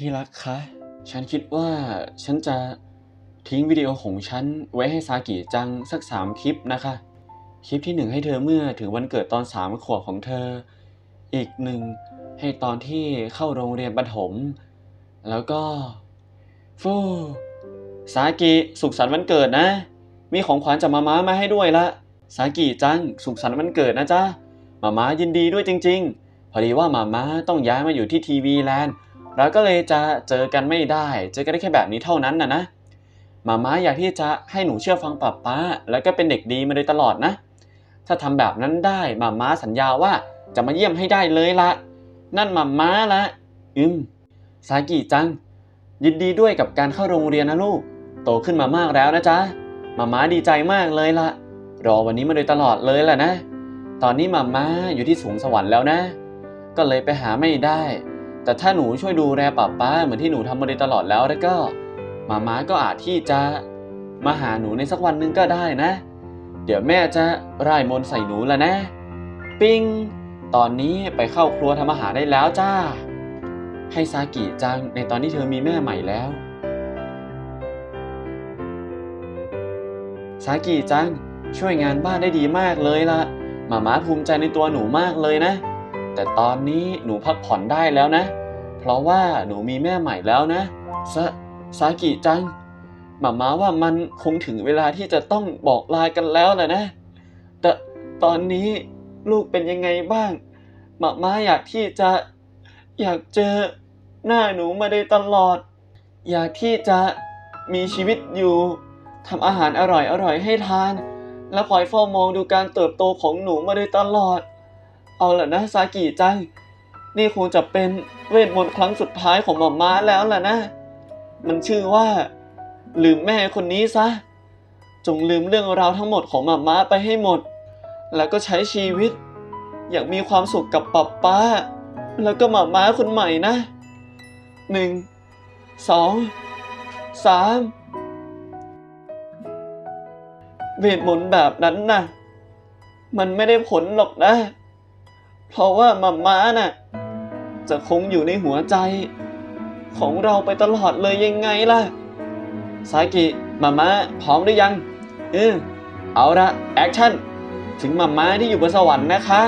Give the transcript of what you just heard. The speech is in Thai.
ที่รักคะ ฉันคิดว่าฉันจะทิ้งวิดีโอของฉันไว้ให้ซากิจังสักสามคลิปนะคะ คลิปที่หนึ่งให้เธอเมื่อถึงวันเกิดตอนสามขวบของเธอ อีกหนึ่งให้ตอนที่เข้าโรงเรียนประถม แล้วก็ฟูสากิสุขสันต์วันเกิดนะ มีของขวัญจากมาม้ามาให้ด้วยละสากิจังสุขสันต์วันเกิดนะจ๊ะมาม้ายินดีด้วยจริง ๆ พอดีว่ามาม้าต้องย้ายมาอยู่ที่ทีวีแลนด์ เราก็เลยจะเจอกันไม่ได้ เจอกันได้แค่แบบนี้เท่านั้นนะนะมาม้าอยากที่จะให้หนูเชื่อฟังป้าป้า แล้วก็เป็นเด็กดีมาโดยตลอดนะ ถ้าทำแบบนั้นได้มาม้าสัญญาว่าจะมาเยี่ยมให้ได้เลยละ นั่นมาม้าละ อืมสากิจัง ยินดีด้วยกับการเข้าโรงเรียนนะลูก โตขึ้นมามากแล้วนะจ๊ะมาม้าดีใจมากเลยละรอวันนี้มาโดยตลอดเลยแหละนะ ตอนนี้มาม้าอยู่ที่สูงสวรรค์แล้วนะ ก็เลยไปหาไม่ได้ แต่ถ้าหนูช่วยดูแลป้าป้าเหมือนที่หนูทำมาโดยตลอดแล้วแล้วก็มาม้าก็อาจที่จะมาหาหนูในสักวันหนึ่งก็ได้นะ เดี๋ยวแม่จะร่ายมนใส่หนูแล้วนะ ปิงตอนนี้ไปเข้าครัวทำอาหารได้แล้วจ้า ให้ซากิจังในตอนที่เธอมีแม่ใหม่แล้วซากิจังช่วยงานบ้านได้ดีมากเลยล่ะหมาม้าภูมิใจในตัวหนูมากเลยนะ แต่ตอนนี้หนูพักผ่อนได้แล้วนะ เพราะว่าหนูมีแม่ใหม่แล้วนะซาซากิจังหมาม้าว่ามันคงถึงเวลาที่จะต้องบอกลากันแล้วแหละนะ แต่ตอนนี้ลูกเป็นยังไงบ้างหมาม้าอยากที่จะอยากเจอหน้าหนูมาได้ตลอด อยากที่จะมีชีวิตอยู่ทำอาหารอร่อยอร่อยให้ทาน และคอยเฝ้ามองดูการเติบโตของหนูมาโดยตลอด เอาล่ะนะซากิจัง นี่คงจะเป็นเวทมนต์ครั้งสุดท้ายของหม่อม้าแล้วล่ะนะ มันชื่อว่า ลืมแม่คนนี้ซะ จงลืมเรื่องราวทั้งหมดของหม่าม้าไปให้หมด แล้วก็ใช้ชีวิต อย่างมีความสุขกับป๊าป้า แล้วก็หม่าม้าคนใหม่นะหนึ่งสองสามเวทมนต์แบบนั้นน่ะ มันไม่ได้ผลหรอกนะ เพราะว่ามัมม้าน่ะ จะคงอยู่ในหัวใจ ของเราไปตลอดเลยยังไงล่ะ สากิมัม่าพร้อมหรือยัง เออเอาละแอคชั่น ถึงมัม่าที่อยู่บนสวรรค์นะคะ